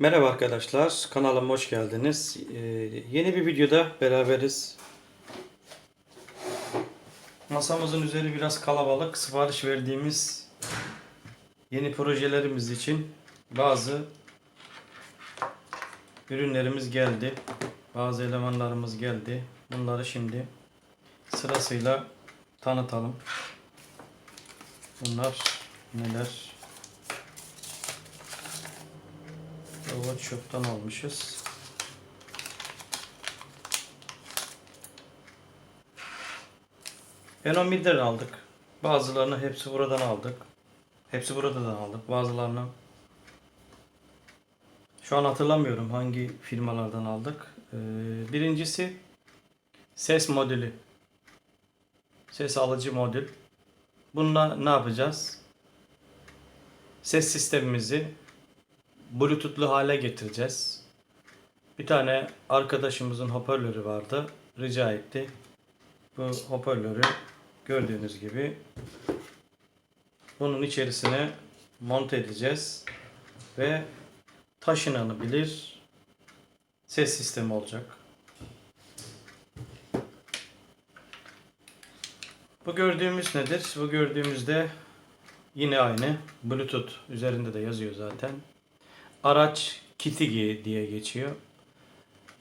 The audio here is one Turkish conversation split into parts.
Merhaba arkadaşlar, kanalıma hoş geldiniz. Ee, yeni bir videoda beraberiz. Masamızın üzeri biraz kalabalık. Sipariş verdiğimiz yeni projelerimiz için bazı ürünlerimiz geldi. Bazı elemanlarımız geldi. Bunları şimdi sırasıyla tanıtalım. Bunlar neler? Shop'tan almışız. Enomid'den aldık. Bazılarını hepsi buradan aldık. Hepsi buradan aldık. Bazılarını şu an hatırlamıyorum hangi firmalardan aldık. Ee, birincisi ses modülü. Ses alıcı modül. Bununla ne yapacağız? Ses sistemimizi Bluetooth'lu hale getireceğiz. Bir tane arkadaşımızın hoparlörü vardı. Rica etti. Bu hoparlörü gördüğünüz gibi bunun içerisine monte edeceğiz ve taşınabilir ses sistemi olacak. Bu gördüğümüz nedir? Bu gördüğümüzde yine aynı. Bluetooth üzerinde de yazıyor zaten araç kiti diye geçiyor.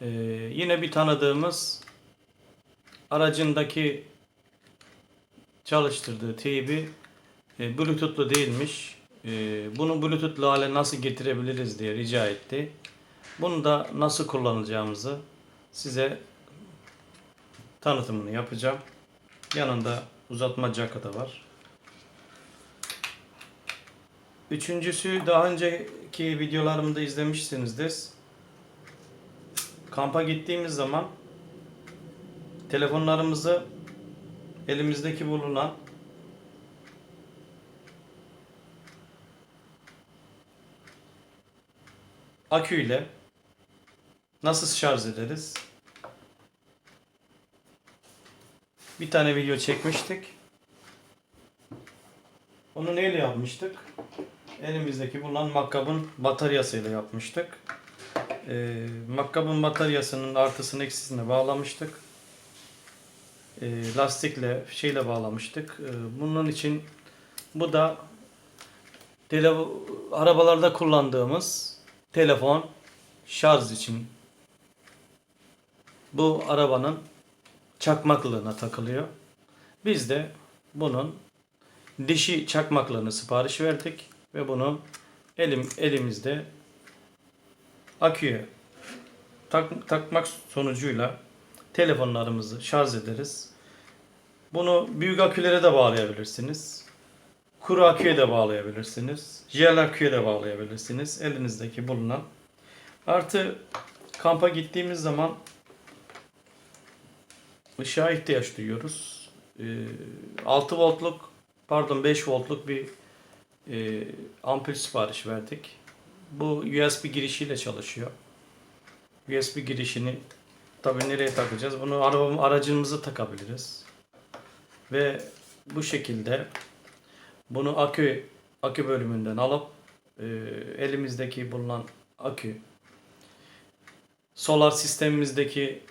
Ee, yine bir tanıdığımız aracındaki çalıştırdığı teybi e, Bluetooth'lu değilmiş. E, bunu Bluetooth'lu hale nasıl getirebiliriz diye rica etti. Bunu da nasıl kullanacağımızı size tanıtımını yapacağım. Yanında uzatma jackı var. Üçüncüsü daha önceki videolarımda izlemişsinizdir. Kampa gittiğimiz zaman telefonlarımızı elimizdeki bulunan aküyle nasıl şarj ederiz? Bir tane video çekmiştik. Onu neyle yapmıştık? Elimizdeki bulunan makkabın bataryasıyla yapmıştık. Ee, makkabın bataryasının artısını eksisine bağlamıştık. Ee, lastikle şeyle bağlamıştık. Ee, bunun için bu da tele, arabalarda kullandığımız telefon şarj için bu arabanın çakmaklığına takılıyor. Biz de bunun dişi çakmaklığını sipariş verdik ve bunu elim elimizde aküye tak, takmak sonucuyla telefonlarımızı şarj ederiz. Bunu büyük akülere de bağlayabilirsiniz. Kuru aküye de bağlayabilirsiniz. Jel aküye de bağlayabilirsiniz. Elinizdeki bulunan. Artı kampa gittiğimiz zaman ışığa ihtiyaç duyuyoruz. Ee, 6 voltluk pardon 5 voltluk bir e, ampul sipariş verdik. Bu USB girişiyle çalışıyor. USB girişini tabi nereye takacağız? Bunu araba, aracımıza takabiliriz. Ve bu şekilde bunu akü akü bölümünden alıp e, elimizdeki bulunan akü solar sistemimizdeki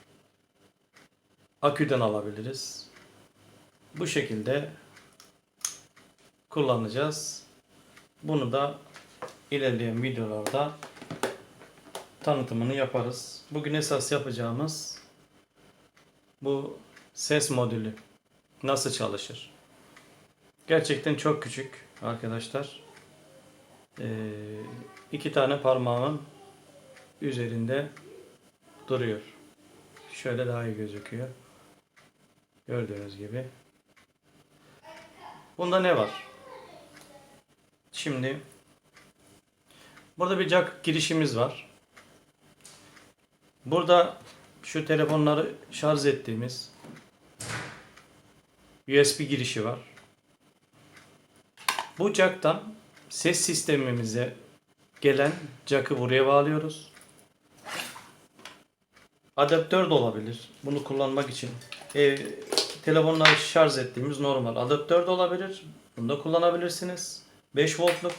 aküden alabiliriz. Bu şekilde kullanacağız. Bunu da ilerleyen videolarda tanıtımını yaparız. Bugün esas yapacağımız bu ses modülü nasıl çalışır? Gerçekten çok küçük arkadaşlar. Ee, iki tane parmağımın üzerinde duruyor. Şöyle daha iyi gözüküyor. Gördüğünüz gibi. Bunda ne var? Şimdi burada bir jack girişimiz var. Burada şu telefonları şarj ettiğimiz USB girişi var. Bu jacktan ses sistemimize gelen jack'ı buraya bağlıyoruz. Adaptör de olabilir. Bunu kullanmak için. E, telefonları şarj ettiğimiz normal adaptör de olabilir. Bunu da kullanabilirsiniz. 5 voltluk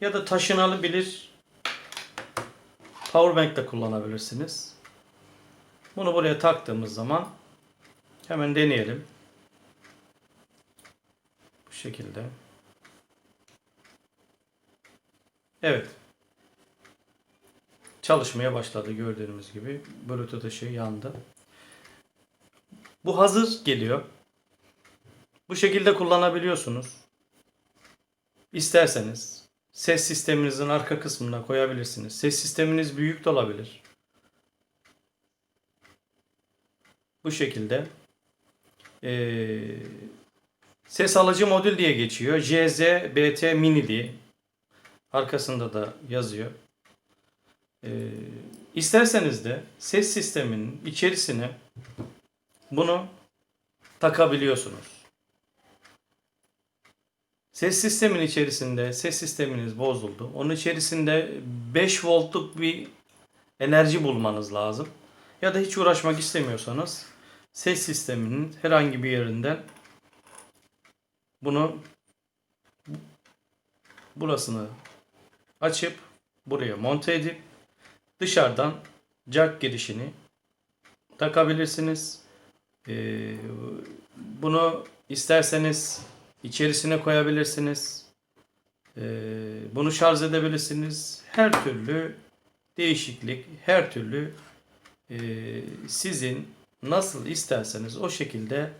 ya da taşınabilir Powerbank de kullanabilirsiniz. Bunu buraya taktığımız zaman hemen deneyelim. Bu şekilde. Evet. Çalışmaya başladı gördüğünüz gibi. Bluetooth ışığı yandı. Bu hazır geliyor. Bu şekilde kullanabiliyorsunuz. İsterseniz ses sisteminizin arka kısmına koyabilirsiniz. Ses sisteminiz büyük de olabilir. Bu şekilde eee, ses alıcı modül diye geçiyor. JZ-BT Mini diye. Arkasında da yazıyor. Eee isterseniz de ses sisteminin içerisine bunu takabiliyorsunuz. Ses sistemin içerisinde ses sisteminiz bozuldu. Onun içerisinde 5 voltluk bir enerji bulmanız lazım. Ya da hiç uğraşmak istemiyorsanız ses sisteminin herhangi bir yerinden bunu burasını açıp buraya monte edip dışarıdan jack girişini takabilirsiniz. Ee, bunu isterseniz içerisine koyabilirsiniz. Ee, bunu şarj edebilirsiniz. Her türlü değişiklik, her türlü e, sizin nasıl isterseniz o şekilde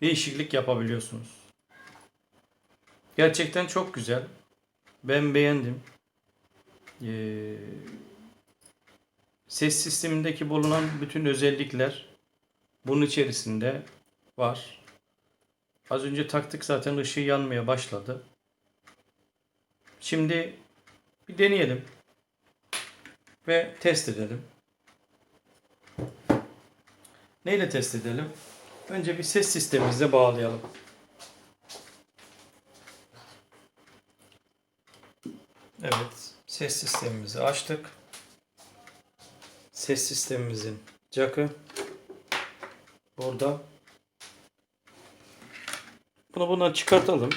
değişiklik yapabiliyorsunuz. Gerçekten çok güzel. Ben beğendim. Ee, ses sistemindeki bulunan bütün özellikler bunun içerisinde var. Az önce taktık zaten ışığı yanmaya başladı. Şimdi bir deneyelim ve test edelim. Neyle test edelim? Önce bir ses sistemimize bağlayalım. Evet, ses sistemimizi açtık. Ses sistemimizin jackı burada. Bunu bundan çıkartalım.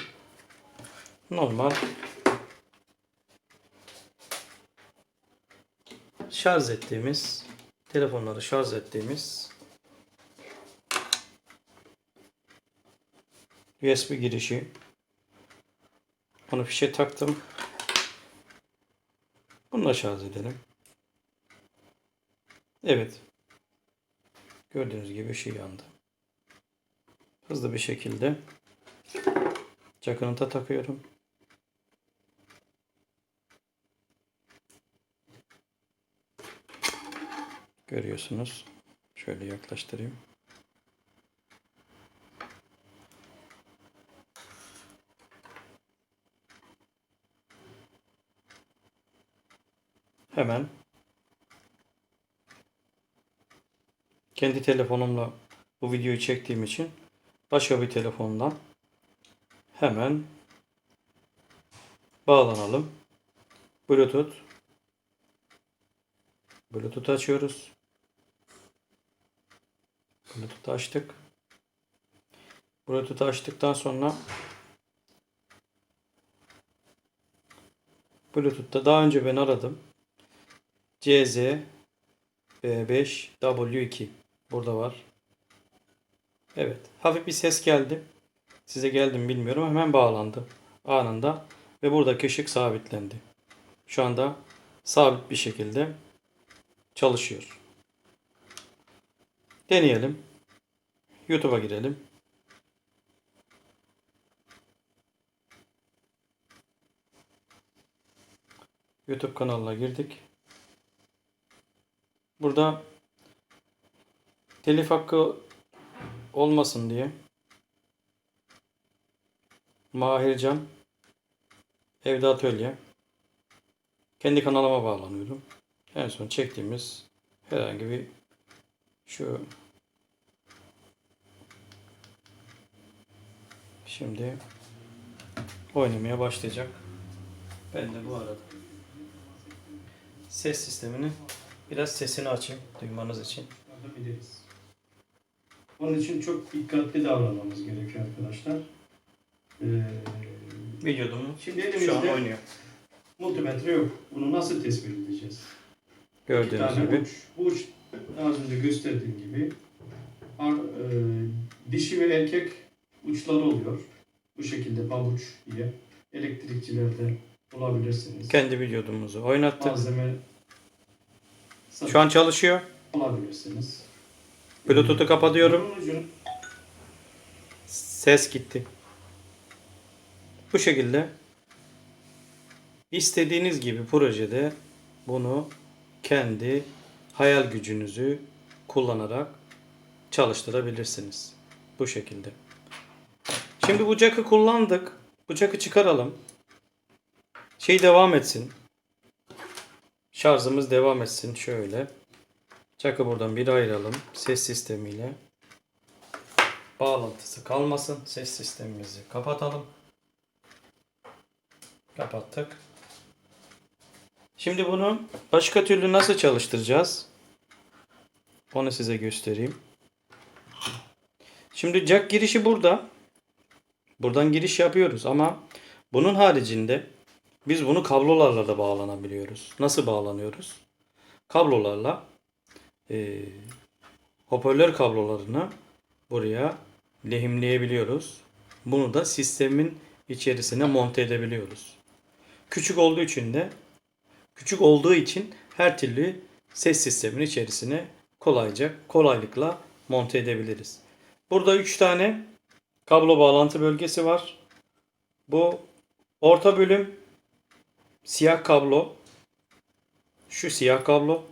Normal şarj ettiğimiz telefonları şarj ettiğimiz USB girişi. Onu fişe taktım. Bunu da şarj edelim. Evet. Gördüğünüz gibi ışığı yandı. Hızlı bir şekilde Da takıyorum. Görüyorsunuz. Şöyle yaklaştırayım. Hemen kendi telefonumla bu videoyu çektiğim için başka bir telefondan hemen bağlanalım. Bluetooth Bluetooth açıyoruz. Bluetooth açtık. Bluetooth açtıktan sonra Bluetooth'ta daha önce ben aradım. CZ B5 W2 burada var. Evet. Hafif bir ses geldi. Size geldi mi bilmiyorum. Hemen bağlandı. Anında. Ve buradaki ışık sabitlendi. Şu anda sabit bir şekilde çalışıyor. Deneyelim. YouTube'a girelim. YouTube kanalına girdik. Burada telif hakkı olmasın diye Mahircan Evde Atölye kendi kanalıma bağlanıyorum. En son çektiğimiz herhangi bir şu şimdi oynamaya başlayacak. Ben de bu arada ses sistemini biraz sesini açayım duymanız için. Onun için çok dikkatli davranmamız gerekiyor arkadaşlar. Ee, Vücudumu şimdi şu an elimizde oynuyor. multimetre yok. Bunu nasıl tespit edeceğiz? Gördüğünüz gibi. uç. Bu uç az önce gösterdiğim gibi ar- e, dişi ve erkek uçları oluyor. Bu şekilde pabuç diye elektrikçilerde bulabilirsiniz. Kendi vücudumuzu oynattık. Malzeme Şu an çalışıyor. alabilirsiniz. Bluetooth'u kapatıyorum. Ses gitti. Bu şekilde istediğiniz gibi projede bunu kendi hayal gücünüzü kullanarak çalıştırabilirsiniz. Bu şekilde. Şimdi bu jack'ı kullandık. Bu jack'ı çıkaralım. Şey devam etsin. Şarjımız devam etsin şöyle. Jack'ı buradan bir ayıralım ses sistemiyle bağlantısı kalmasın. Ses sistemimizi kapatalım. Kapattık. Şimdi bunu başka türlü nasıl çalıştıracağız? Onu size göstereyim. Şimdi jack girişi burada. Buradan giriş yapıyoruz ama bunun haricinde biz bunu kablolarla da bağlanabiliyoruz. Nasıl bağlanıyoruz? Kablolarla eee hoparlör kablolarını buraya lehimleyebiliyoruz. Bunu da sistemin içerisine monte edebiliyoruz. Küçük olduğu için de küçük olduğu için her türlü ses sistemin içerisine kolayca kolaylıkla monte edebiliriz. Burada 3 tane kablo bağlantı bölgesi var. Bu orta bölüm siyah kablo. Şu siyah kablo.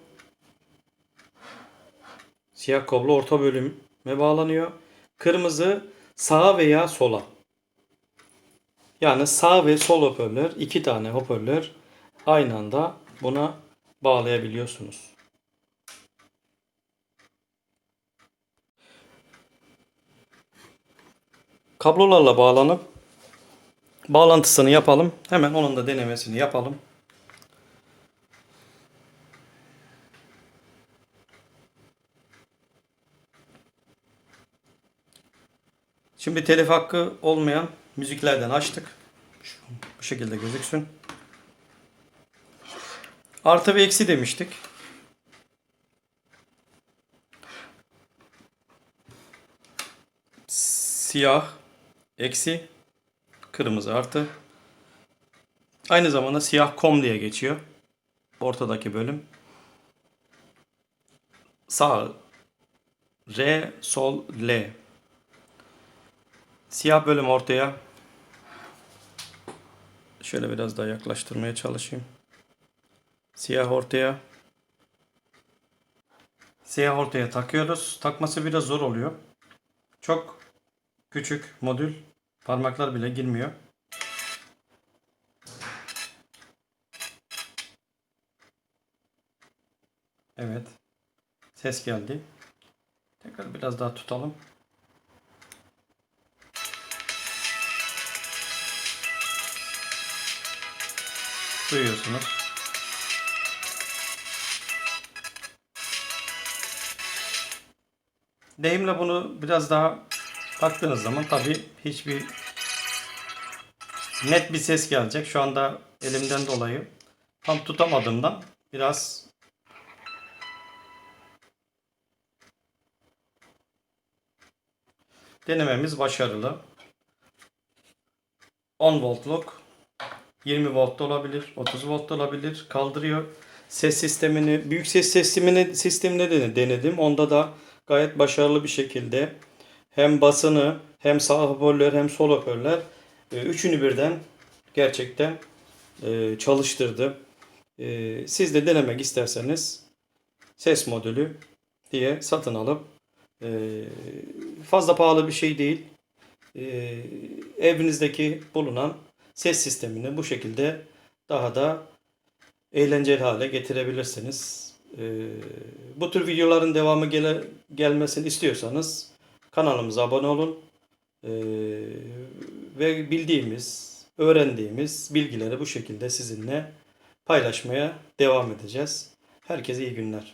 Siyah kablo orta bölüme bağlanıyor. Kırmızı sağa veya sola. Yani sağ ve sol hoparlör, iki tane hoparlör aynı anda buna bağlayabiliyorsunuz. Kablolarla bağlanıp bağlantısını yapalım. Hemen onun da denemesini yapalım. Şimdi telif hakkı olmayan müziklerden açtık. Şu- Bu şekilde gözüksün. Artı ve eksi demiştik. Siyah, eksi, kırmızı artı. Aynı zamanda siyah kom diye geçiyor. Ortadaki bölüm. Sağ, R, sol, L. Siyah bölüm ortaya. Şöyle biraz daha yaklaştırmaya çalışayım. Siyah ortaya. Siyah ortaya takıyoruz. Takması biraz zor oluyor. Çok küçük modül. Parmaklar bile girmiyor. Evet. Ses geldi. Tekrar biraz daha tutalım. Duyuyorsunuz. Deyimle bunu biraz daha taktığınız zaman tabi hiçbir net bir ses gelecek. Şu anda elimden dolayı tam tutamadığımdan biraz denememiz başarılı. 10 voltluk 20 volt da olabilir, 30 volt da olabilir. Kaldırıyor. Ses sistemini, büyük ses sistemini sisteminde de denedim. Onda da gayet başarılı bir şekilde hem basını hem sağ hoparlör hem sol hoparlör e, üçünü birden gerçekten e, çalıştırdı. E, Siz de denemek isterseniz ses modülü diye satın alıp fazla pahalı bir şey değil. Evinizdeki bulunan ses sistemini bu şekilde daha da eğlenceli hale getirebilirsiniz. Ee, bu tür videoların devamı gele, gelmesini istiyorsanız kanalımıza abone olun. Ee, ve bildiğimiz, öğrendiğimiz bilgileri bu şekilde sizinle paylaşmaya devam edeceğiz. Herkese iyi günler.